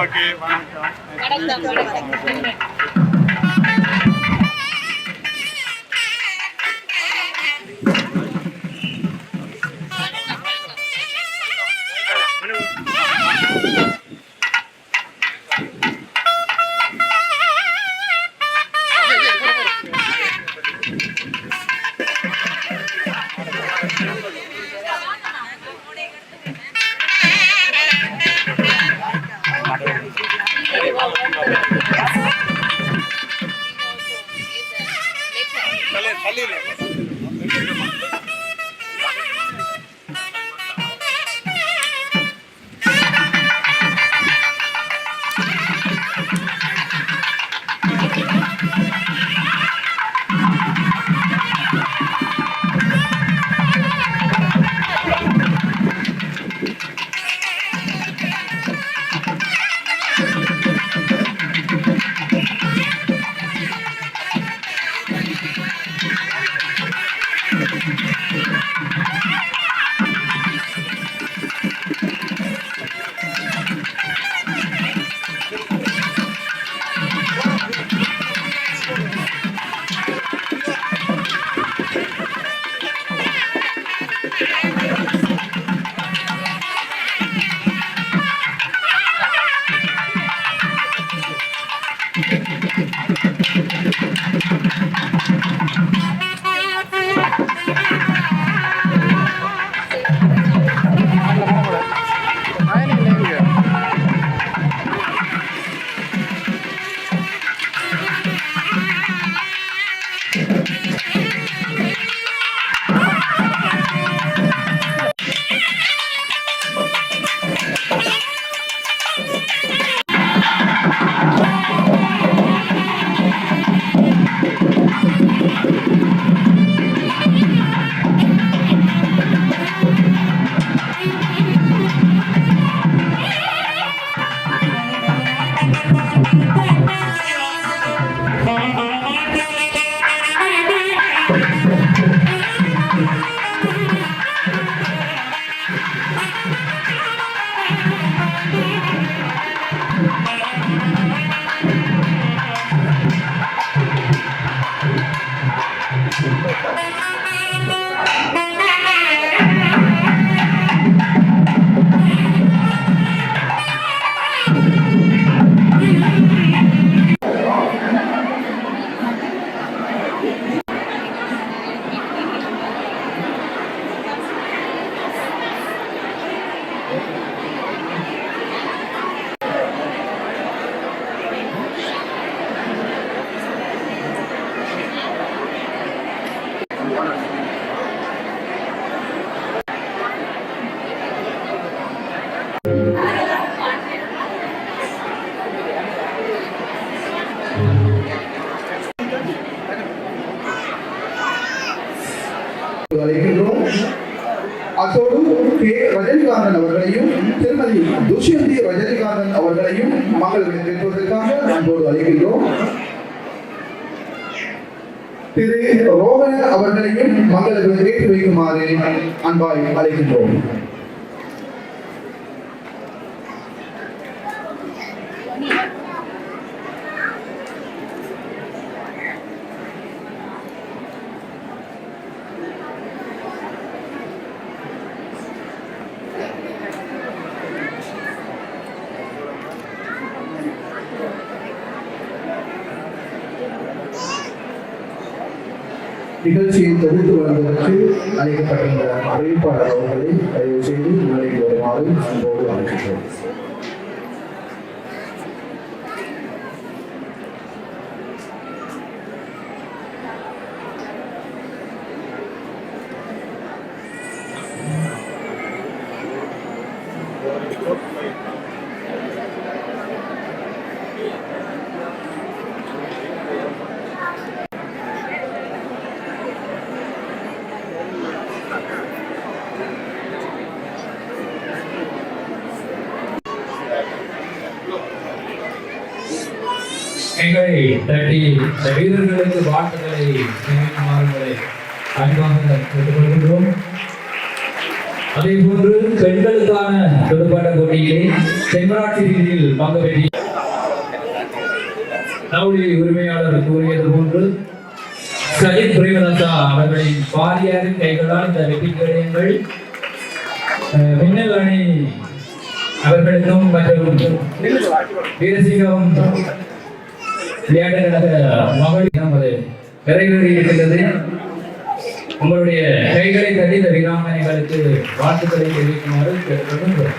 Okay வணக்கம் okay. வணக்கம். வணக்கம் வணக்கம் அழைக்கின்றோம் அத்தோடு கே ரஜினிகாந்தன் அவர்களையும் திருமதி துஷ்யந்தி ரஜினிகாந்தன் அவர்களையும் மக்களுக்கு கேட்பதற்காக அன்போடு அழைக்கின்றோம் திரு ரோகன அவர்களையும் மக்களுக்கு கேட்டு வைக்குமாறு அன்பாய் அழைக்கின்றோம் Thank. நிகழ்ச்சியை தொகுத்து வருவதற்கு அழைக்கப்பட்டிருந்த அறிவிப்பாளர் அவர்களை தயவு செய்து முன்னிலைக்கு வருமாறு அன்போடு அழைக்கின்றோம் கைகளை தட்டி இந்த வீரர்களுக்கு வாழ்த்துக்களை தெரிவிக்குமாறு அன்பாக கேட்டுக்கொள்கின்றோம். அதே போன்று பெண்களுக்கான துடுப்பாட்ட போட்டியிலே தென்மராட்சி ரீதியில் பங்கு பெற்றி நம்முடைய உரிமையாளர் கூறியது போன்று சஜித் பிரேமலதா அவர்களின் பாரியாரின் கைகளால் இந்த வெற்றி கிரயங்கள் மின்னல் அணி அவர்களுக்கும் மற்றும் வீரசிங்கம் விளையாட்டு கழக மகளிர் நமது நிறைவேறி இருக்கிறது உங்களுடைய கைகளை தள்ளி இந்த வீராங்கனைகளுக்கு வாழ்த்துக்களை தெரிவிக்குமாறு கேட்டுக்கொள்கிறோம்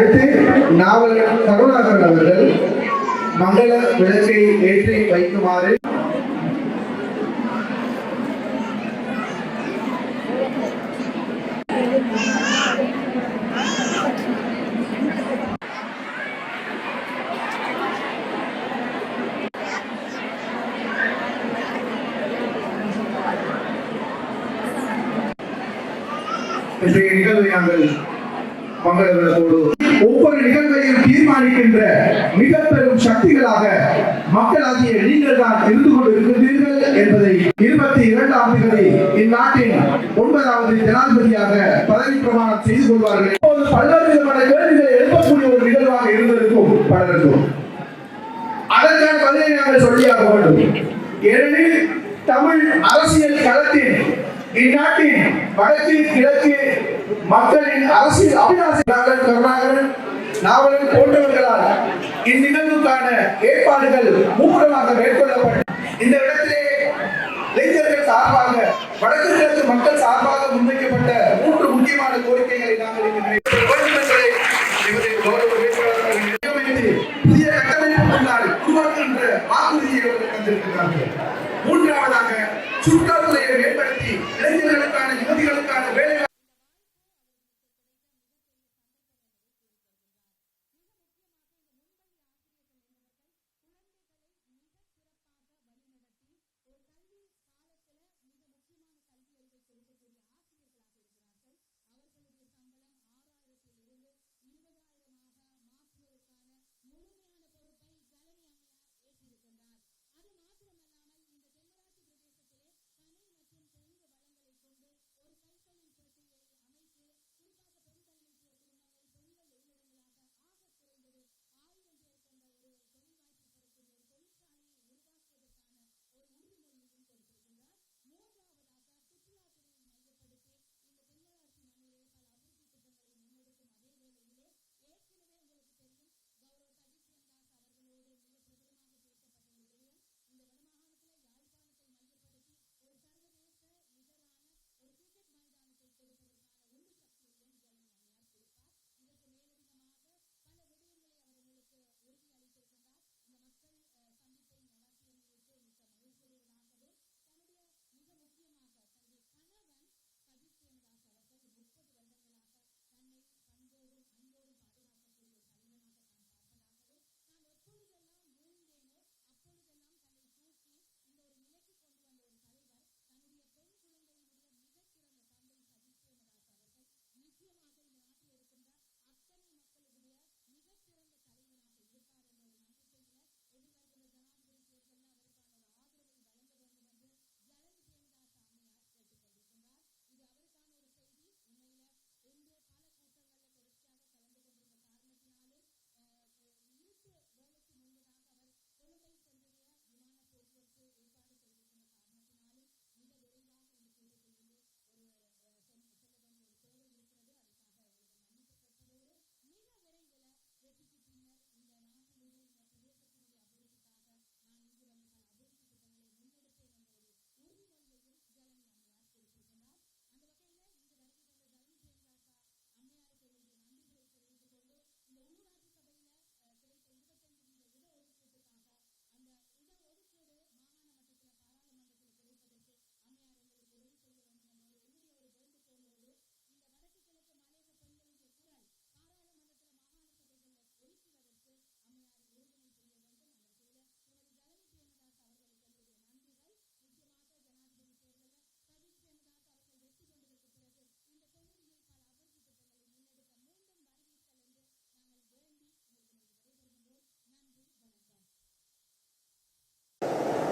அடுத்து நாவல் கருணாகரன் அவர்கள் மங்கள விளக்கை ஏற்றி வைக்குமாறு. இன்றைய நிகழ்வை நாங்கள் மங்கள விளக்கோடு தீர்மானிக்கின்ற மிக பெரும் சக்திகளாக மக்களாகிய நீங்கள் தான் இருந்து கொண்டு இருக்கின்றீர்கள் என்பதை இருபத்தி இரண்டாம் தேதி இந்நாட்டின் ஒன்பதாவது ஜனாதிபதியாக பதவி பிரமாணம் செய்து கொள்வார்கள். இப்போது பல்வேறு விதமான கேள்விகளை எழுப்பக்கூடிய ஒரு நிகழ்வாக இருந்திருக்கும் பலருக்கும். அதற்கான பதிலை நாங்கள் சொல்லியாக வேண்டும். ஏனெனில் தமிழ் அரசியல் களத்தில் இந்நாட்டின் வடக்கு கிழக்கு மக்களின் அரசியல் அபிலாசி நாங்கள் நாவலர் போன்றவர்களால் இந்நிகழ்வுக்கான ஏற்பாடுகள் மும்முரமாக மேற்கொள்ளப்பட்டு இந்த இடத்திலே இளைஞர்கள் சார்பாக வடக்கு கிழக்கு மக்கள் சார்பாக முன்வைக்கப்பட்ட மூன்று முக்கியமான கோரிக்கைகளை நாங்கள் புதிய கட்டமைப்பு உருவாக்குகின்ற வாக்குறுதியை அவர்கள் தந்திருக்கிறார்கள்.